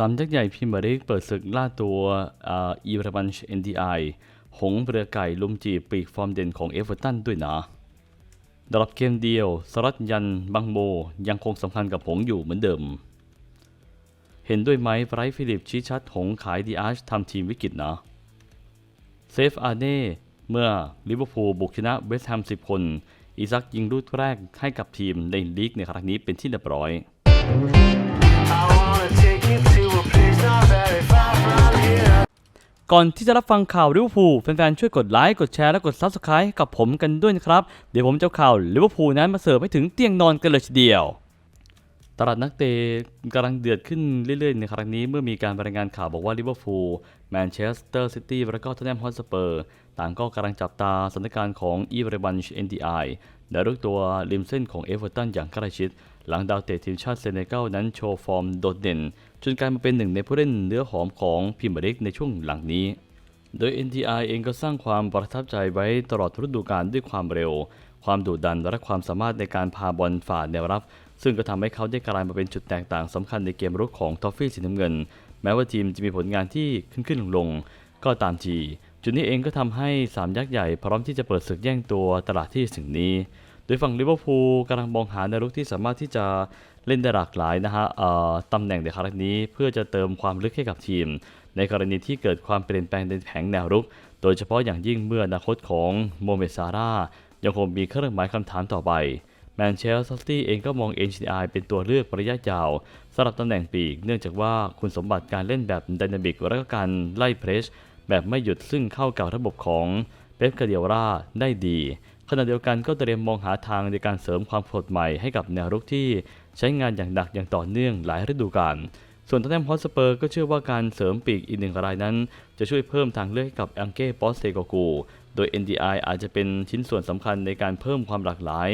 สามยักษ์ใหญ่พรีเมียร์ลีกเปิดศึกล่าตัวอีราบันช์เอ็นดีไอหงเรือไก่ลุมจีปีกฟอร์มเด่นของเอเวอร์ตันด้วยนะดรับเกมเดียว สรัตยันบังโมยังคงสำคัญกับหงอยู่เหมือนเดิม เห็นด้วยไหมไบรท์ฟิลิปชี้ชัดหงขายดีอาร์ชทำทีมวิกฤตนะ เซฟอาเน่ เมื่อลิเวอร์พูลบุกชนะเวสต์แฮม 10 คน อีซักยิงลูกแรกให้กับทีมในลีกในครั้งนี้เป็นที่เรียบร้อย ก่อนที่จะรับฟังข่าวลิเวอร์พูลแฟนๆช่วยกดไลค์กดแชร์และกด Subscribe ให้กับผมกันด้วยนะครับ เดี๋ยวผมจะข่าวลิเวอร์พูลนั้นมาเสิร์ฟให้ถึงเตียงนอนกันเลยทีเดียว ตลาดนักเตะกำลังเดือดขึ้นเรื่อยๆ ในครั้งนี้เมื่อมีการรายงานข่าวบอกว่าลิเวอร์พูลแมนเชสเตอร์ซิตี้และก็ท o นแนมฮอตสเปอร์ต่างก็กำลังจับตาสถานการณ์ของอีเวอร์บันช์เอ็นดีไอ และลูกตัวริมเส้นของเอเวอร์ตันอย่างใกล้ชิด หลังดาวเตะทีมชาติเซเนกัลนั้นโชว์ฟอร์มโดดเด่น จนกลายมาเป็นหนึ่งในผู้เล่นเนื้อหอมของพรีเมียร์ลีกในช่วงหลังนี้ โดย NTI เองก็สร้างความประทับใจไว้ตลอดฤดูกาลด้วยความเร็ว ความดุดันและความสามารถในการพาบอลฝ่าแนวรับ ซึ่งก็ทำให้เขาได้กลายมาเป็นจุดแตกต่างสำคัญในเกมรุกของทอฟฟี่สีน้ำเงิน แม้ว่าทีมจะมีผลงานที่ขึ้นขึ้นลงลงก็ตามที จุดนี้เองก็ทำให้สามยักษ์ใหญ่พร้อมที่จะเปิดศึกแย่งตัวตลาดที่สิ่งนี้ โดยฝั่งลิเวอร์พูลกำลังมองหาแนวรุกที่สามารถที่จะเล่นได้หลากหลายนะฮะตำแหน่งในครั้งนี้เพื่อจะเติมความลึกให้กับทีม ในกรณีที่เกิดความเปลี่ยนแปลงในแผงแนวรุก โดยเฉพาะอย่างยิ่งเมื่ออนาคตของโมเมซาร่ายังคงมีเครื่องหมายคำถามต่อไปแมนเชสเตอร์ซิตี้เองก็มอง NCI เป็นตัวเลือกระยะยาวสำหรับตำแหน่งปีก เนื่องจากว่าคุณสมบัติการเล่นแบบดินามิกและก็การไล่เพรส แบบไม่หยุดซึ่งเข้ากับระบบของเป๊ปกาเดียราได้ดีขณะเดียวกันก็เตรียมมองหาทางในการเสริมความสดใหม่ให้กับแนวรุกที่ใช้งานอย่างหนักอย่างต่อเนื่องหลายฤดูกาล ส่วนทอตแนมฮอตสเปอร์ก็เชื่อว่าการเสริมปีกอีกหนึ่งรายนั้น จะช่วยเพิ่มทางเลือกให้กับอังเก้ปอสเตโกกู โดย NDI อาจจะเป็นชิ้นส่วนสำคัญในการเพิ่มความหลากหลาย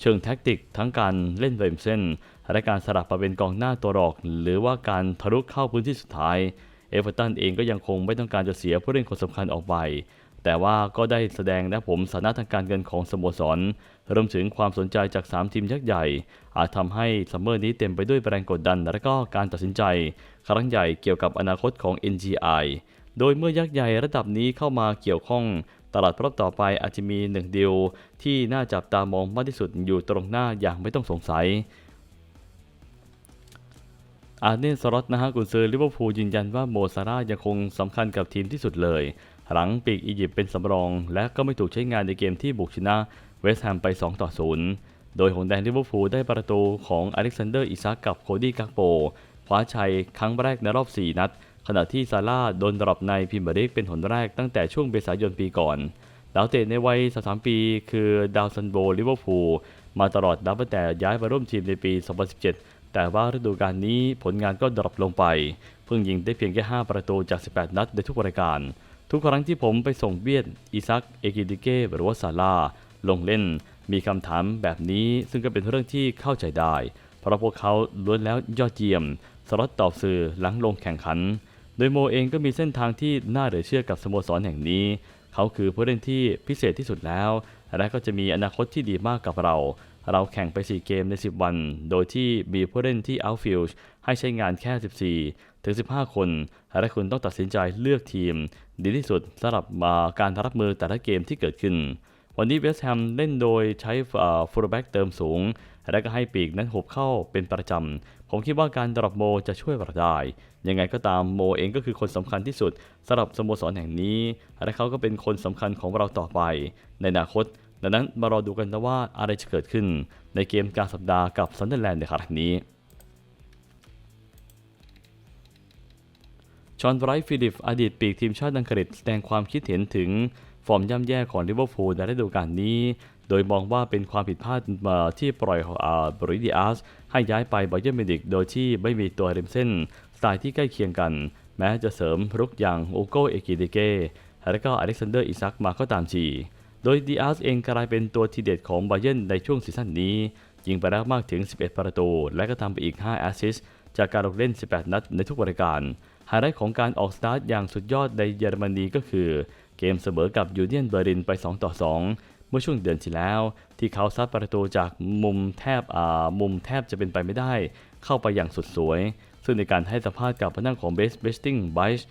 เชิงแท็กติกทั้งการเล่นเรมเส้นและการสลับมาเป็นกองหน้าตัวหลอก หรือว่าการทะลุเข้าพื้นที่สุดท้าย เอเวอร์ตันเองก็ยังคงไม่ต้องการจะเสียผู้เล่นคนสำคัญออกไป แต่ว่าก็ได้แสดงนะผมสถานะทางการเงินของสโมสรรวมถึงความสนใจจาก 3 ทีมยักษ์ใหญ่ อาจทำให้ซัมเมอร์นี้เต็มไปด้วยแรงกดดัน และก็การตัดสินใจ ครั้งใหญ่เกี่ยวกับอนาคตของ NGI โดยเมื่อยักษ์ใหญ่ระดับนี้เข้ามาเกี่ยวข้องตลาดรอบต่อไปอาจจะมีหนึ่งเดีลที่น่าจับตามองมากที่สุดอยู่ตรงหน้าอย่างไม่ต้องสงสัย อาร์เนนสล็อตนะฮะกุนซือลิเวอร์พูลยืนยันว่าโมซาร่ายังคงสำคัญกับทีมที่สุดเลย หลังปีกอียิปต์เป็นสำรอง และก็ไม่ถูกใช้งานในเกมที่บุกชนะเวสต์แฮมไป 2 ต่อ 0 โดยหงแดงลิเวอร์พูลได้ประตูของอเล็กซานเดอร์อิซักกับโคดี้กักโปคว้าชัยครั้งแรกในรอบ 4 นัด ขณะที่ซาร่าโดนดรอปในพรีเมียร์ลีกเป็นหนแรกตั้งแต่ช่วงเมษายนปีก่อน ดาวเตะในวัย 3 ปี คือดาวซันโบลิเวอร์พูลมาตลอดนับตั้งแต่ย้ายมาร่วมทีมในปี 2017 แต่ว่าฤดูกาลนี้ผลงานก็ดรอปลงไป เพิ่งยิงได้เพียงแค่ 5 ประตูจาก 18 นัดในทุกรายการ ทุกครั้งที่ผมไปส่งเบียดอิซัก เอกิดิเก้หรือว่าซาร่าลงเล่น มีคำถามแบบนี้ซึ่งก็เป็นเรื่องที่เข้าใจได้ เพราะพวกเขาล้วนแล้วยอดเยี่ยม สล็อตตอบสื่อหลังลงแข่งขัน โดยโมเองก็มีเส้นทางที่น่าเหลือเชื่อกับสโมสรแห่งนี้ เขาคือผู้เล่นที่พิเศษที่สุดแล้ว และก็จะมีอนาคตที่ดีมากกับเรา เราแข่งไป 4 เกมใน 10 วัน โดยที่มีผู้เล่นที่ outfield ให้ใช้งานแค่ 14 ถึง 15 คน และคุณต้องตัดสินใจเลือกทีม ดีที่สุดสำหรับาการรับมือแต่ละเกมที่เกิดขึ้น วันนี้เวสต์แฮมเล่นโดยใช้ฟูลแบ็กเติมสูง และก็ให้ปีกนั้นหบเข้าเป็นประจำ ผมคิดว่าการดรอปโมจะช่วยเราได้ ยังไงก็ตามโมเองก็คือคนสำคัญที่สุดสำหรับสโมสรแห่งนี้ และเขาก็เป็นคนสำคัญของเราต่อไป ในอนาคต ดังนั้นมารอดูกันนะว่าอะไรจะเกิดขึ้นในเกมกลารสัปดาห์กับซันเดอร์แลนด์ในครั้งนี้ ชอนไบรท์ฟิลิปอดีตปีกทีมชาติอังกฤษแสดงความคิดเห็นถึงฟอร์มย่ำแย่ของลิเวอร์พูลในฤดูกาลนี้ โดยมองว่าเป็นความผิดพลาดมาที่ปล่อยบริดิอาสให้ย้ายไปบอยเยอร์มิดิกโดยที่ไม่มีตัวริมเส้นสไตล์ที่ใกล้เคียงกัน แม้จะเสริมรุกอย่างโอโกเอกิเดเกและก็อเล็กซานเดอร์อิซักมาก็ตามที โดยดิอาสเองกลายเป็นตัวทีเด็ดของบาเยนในช่วงซีซั่นนี้ ยิงไปแล้วมากถึง 11 ประตู และก็ทำไปอีก 5 แอสซิสต์จากการลงเล่น 18 นัดในทุกรายการไฮไลท์ของการออกสตาร์ทอย่างสุดยอดในเยอรมนีก็คือ เกมเสมอกับยูเนียนเบอร์ลินไป 2 ต่อ 2 เมื่อช่วงเดือนที่แล้ว ที่เขาซัดประตูจากมุมแทบอ่ามุมแทบจะเป็นไปไม่ได้ เข้าไปอย่างสุดสวย ซึ่งในการให้สัมภาษณ์กับพนักของเบสเบสติ้งไบส์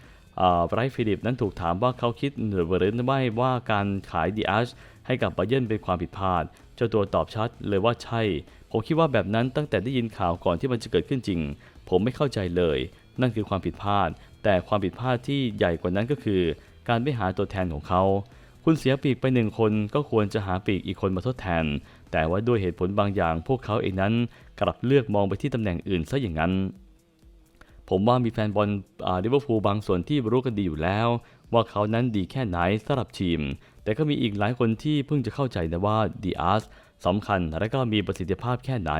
ไบรท์ฟิลิปนั้นถูกถามว่าเขาคิดหรือไม่ว่าการขายดีอาร์ให้กับไบเยนเป็นความผิดพลาด เจ้าตัวตอบชัดเลยว่าใช่ ผมคิดว่าแบบนั้นตั้งแต่ได้ยินข่าวก่อนที่มันจะเกิดขึ้นจริง ผมไม่เข้าใจเลย นั่นคือความผิดพลาด แต่ความผิดพลาดที่ใหญ่กว่านั้นก็คือ การไม่หาตัวแทนของเขา คุณเสียปีกไปหนึ่งคนก็ควรจะหาปีกอีกคนมาทดแทน แต่ว่าด้วยเหตุผลบางอย่างพวกเขาเองนั้น กลับเลือกมองไปที่ตำแหน่งอื่นซะอย่างนั้น ผมว่ามีแฟนบอลลิเวอร์พูลบางส่วนที่รู้กันดีอยู่แล้ว ว่าเขานั้นดีแค่ไหนสำหรับทีม แต่ก็มีอีกหลายคนที่เพิ่งจะเข้าใจนะว่าดีอาร์สสำคัญและก็มีประสิทธิภาพแค่ไหน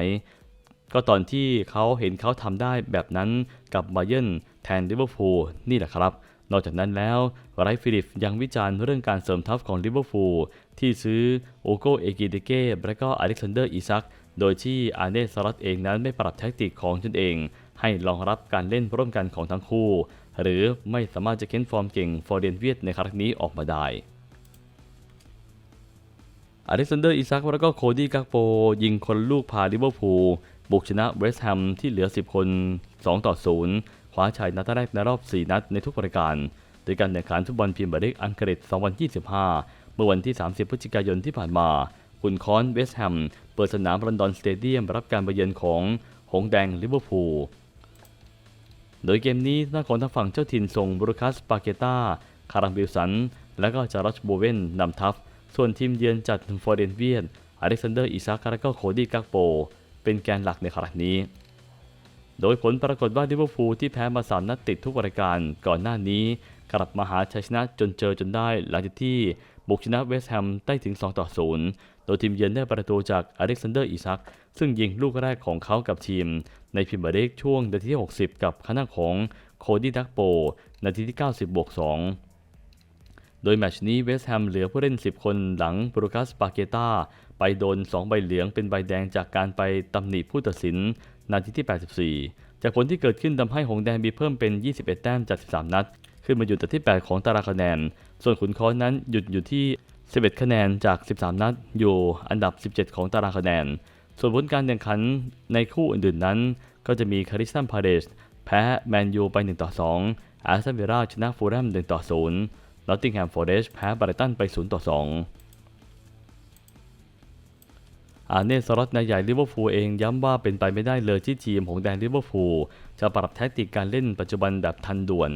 ก็ตอนที่เขาเห็นเขาทำได้แบบนั้นกับบาเยนแทนลิเวอร์พูลนี่แหละครับ นอกจากนั้นแล้วไรฟิลิปยังวิจารณ์เรื่องการเสริมทัพของลิเวอร์พูลที่ซื้อโอโกเอกิเดเก้และก็อเล็กซานเดอร์อิซัก โดยที่อาร์เนสลัตเองนั้นไม่ปรับแท็กติกของตนเอง ให้รองรับการเล่นร่วมกันของทั้งคู่ หรือไม่สามารถจะเค้นฟอร์มเก่งฟอร์เดนเวียดในครั้งนี้ออกมาได้อเล็กซานเดอร์อิซักและก็โคดี้กักโป ยิงคนลูกพาลิเวอร์พูลบุกชนะเวสต์แฮมที่เหลือ 10 คน 2 ต่อ 0 คว้าชัยนัดแรกในรอบ 4 นัดในทุกรายการโดยการแข่งขันฟุตบอลพรีเมียร์ลีกอังกฤษ 2025 เมื่อวันที่ 30 พฤศจิกายนที่ผ่านมา คุณคอนเวสต์แฮม ปิดสนามลอนดอนสเตเดียมรับการไปเยือนของหงแดงลิเวอร์พูล โดยเกมนี้น้าของทางฝั่งเจ้าถิ่นส่งบรูคัสปาเกตาคารัมบิลสัน และก็จารัชโบเวนนำทัพ ส่วนทีมเยือนจัดฟอร์เดนเวียนอเล็กซานเดอร์อิซักและก็โคดี้กักโป เป็นแกนหลักในครั้งนี้ โดยผลปรากฏว่าลิเวอร์พูลที่แพ้มาสามนัดติดทุกรายการก่อนหน้านี้ กลับมาหาชัยชนะจนเจอจนได้หลังจากที่ บุกชนะเวสต์แฮมได้ถึง 2 ต่อ 0 โดยทีมเยือนได้ประตูจากอเล็กซานเดอร์อิซัก ซึ่งยิงลูกแรกของเขากับทีม ในพรีเมียร์ลีกช่วงนาทีที่ 60 กับคณะของโคดี้ดักโปนาทีที่ 90บวก2โดยแมตช์นี้เวสต์แฮมเหลือผู้เล่น 10 คนหลังบรูคัสปาเกตาไปโดน 2 ใบเหลืองเป็นใบแดงจากการไปตำหนิผู้ตัดสิน นาทีที่ 84 จากผลที่เกิดขึ้นทำให้หงส์แดงมีเพิ่มเป็น 21 แต้มจาก 13 นัด ขึ้นมาอยู่อันดับที่ 8 ของตารางคะแนน ส่วนขุนค้อนนั้นหยุดอยู่ที่ 11 คะแนนจาก 13 นัด อยู่อันดับ 17 ของตารางคะแนน ส่วนผลการแข่งขันในคู่อื่นๆนั้น ก็จะมีคาริสตันพาเดสแพ้แมนยูไป 1 ต่อ 2 อาร์เซนวิลล่าชนะฟูลแลม1ต่อ0นอตติงแฮมฟอร์เรสแพ้บรตันไป 0 ต่อ 2 อาเน่สลอตนายใหญ่ลิเวอร์พูลเองย้ำว่าเป็นไปไม่ได้เลยที่ทีมของแดนลิเวอร์พูลจะปรับแทคติกการเล่นปัจจุบันแบบทันด่วน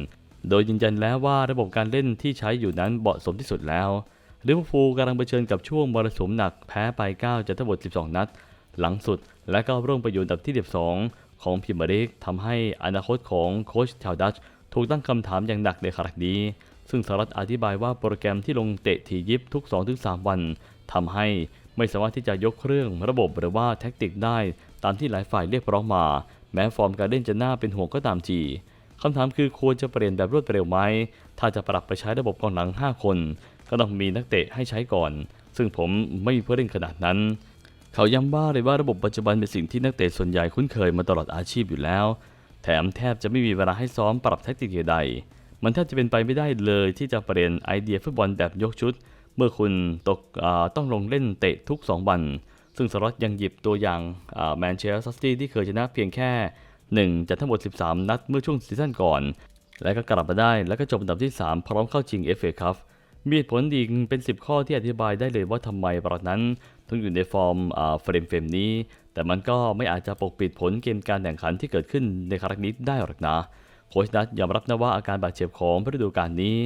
โดยยืนยันแล้วว่าระบบการเล่นที่ใช้อยู่นั้นเหมาะสมที่สุดแล้วลิเวอร์พูลกำลังเผชิญกับช่วงมรสุมหนักแพ้ไป 9จากทั้งหมด 12 นัด หลังสุดและก็ร่วงไปอยู่อันดับที่ 12 ของพรีเมียร์ลีกทำให้อนาคตของโค้ชชาวดัตช์ถูกตั้งคำถามอย่างหนักในครั้งนี้ ซึ่งสหรัฐอธิบายว่าโปรแกรมที่ลงเตะทียิบทุก 2-3 วันทำให้ไม่สามารถที่จะยกเครื่องระบบหรือว่าแท็กติกได้ ตามที่หลายฝ่ายเรียกร้องมา แม้ฟอร์มการเล่นจะน่าเป็นห่วงก็ตามที คำถามคือควรจะเปลี่ยนแบบรวดเร็วไหม ถ้าจะปรับไปใช้ระบบกองหลัง 5 คน ก็ต้องมีนักเตะให้ใช้ก่อน ซึ่งผมไม่มีผู้เล่นขนาดนั้น เขาย้ำว่าเลยว่าระบบปัจจุบันเป็นสิ่งที่นักเตะส่วนใหญ่คุ้นเคยมาตลอดอาชีพอยู่แล้ว แถมแทบจะไม่มีเวลาให้ซ้อมปรับแท็กติกใด มันแทบจะเป็นไปไม่ได้เลยที่จะเปลี่ยนไอเดียฟุตบอลแบบยกชุด เมื่อคุณตกต้องลงเล่นเตะทุก 2 วัน ซึ่งสล็อตยังหยิบตัวอย่างแมนเชสเตอร์ซิตี้ที่เคยชนะเพียงแค่ 1 จากทั้งหมด 13 นัดเมื่อช่วงซีซั่นก่อน และก็กลับมาได้แล้วก็จบอันดับที่ 3 พร้อมเข้าชิง FA Cup มีผลดีเป็น 10 ข้อที่อธิบายได้เลยว่าทำไมบรัดนั้นต้องอยู่ในฟอร์มเฟรมเฟรมนี้ แต่มันก็ไม่อาจจะปกปิดผลเกมการแข่งขันที่เกิดขึ้นในครั้งนี้ได้หรอกนะโค้ชนัทยอมรับนะว่าอาการบาดเจ็บของฤดูกาลนี้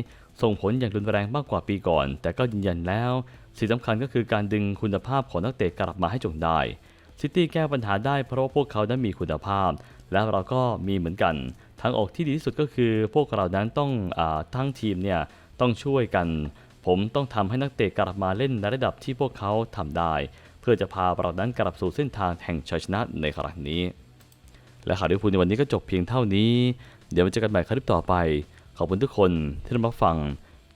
ส่งผลอย่างรุนแรงมากกว่าปีก่อน แต่ก็ยืนยันแล้ว สิ่งสำคัญก็คือการดึงคุณภาพของนักเตะกลับมาให้จงได้ซิตี้แก้ปัญหาได้เพราะว่าพวกเขานั้นมีคุณภาพ และเราก็มีเหมือนกัน ทางออกที่ดีที่สุดก็คือพวกเรานั้นต้องอทั้งทีมเนี่ยต้องช่วยกัน ผมต้องทำให้นักเตะกลับมาเล่นในระดับที่พวกเขาทำได้ เพื่อจะพาเรานั้นกลับสู่เส้นทางแห่งชัยชนะในครั้งนี้ และข่าวลิเวอร์พูลในวันนี้ก็จบเพียงเท่านี้ เดี๋ยวมาเจอกันใหม่คลิปต่อไป ขอบคุณทุกคนที่รับฟัง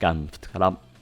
กันครับ